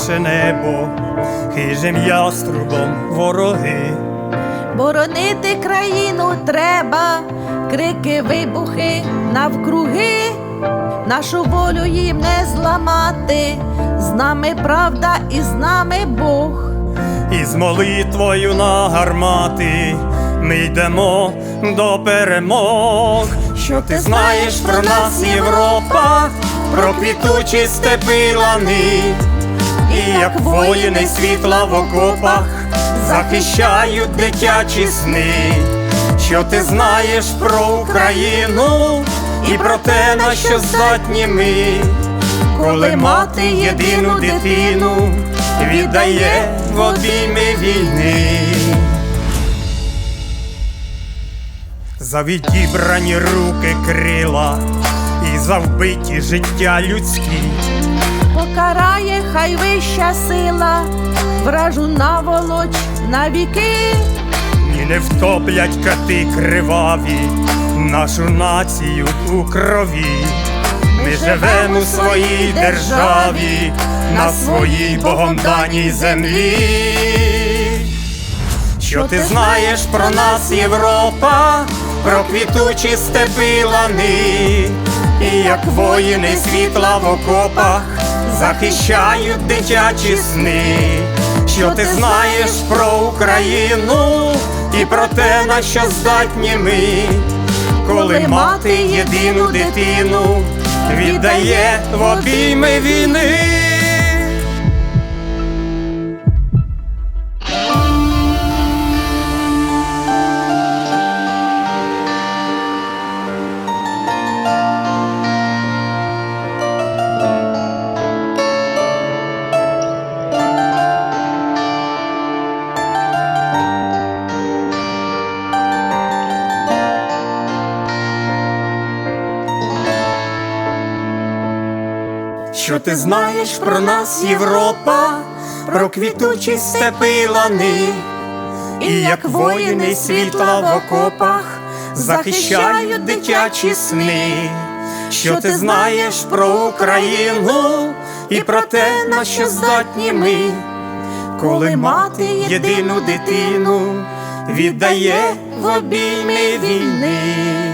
наше небо, хижим яструбом вороги. Боронити країну треба, крики, вибухи навкруги, нашу волю їм не зламати, з нами правда і з нами Бог. І з молитвою на гармати ми йдемо до перемог. Що ти знаєш про нас, Європа, про квітучі степи лани, і як воїни світла в окопах захищають дитячі сни. Що ти знаєш про Україну і про те, на що здатні ми, коли мати єдину дитину віддає в обійми війни. За відібрані руки крила і за вбиті життя людські. Покарає хай вища сила, вражу наволоч на віки. Ні не втоплять кати криваві нашу націю у крові. Ми живемо у своїй державі, на своїй Богом даній землі. Що ти знаєш про нас, Європа, про квітучі степи лани, і як воїни світла в окопах захищають дитячі сни. Що ти знаєш про Україну і про те, на що здатні ми, коли мати єдину дитину віддає в обійми війни. Що ти знаєш про нас, Європа, про квітучі степи лани, і як воїни світла в окопах захищають дитячі сни. Що ти знаєш про Україну і про те, на що здатні ми, коли мати єдину дитину віддає в обійми війни.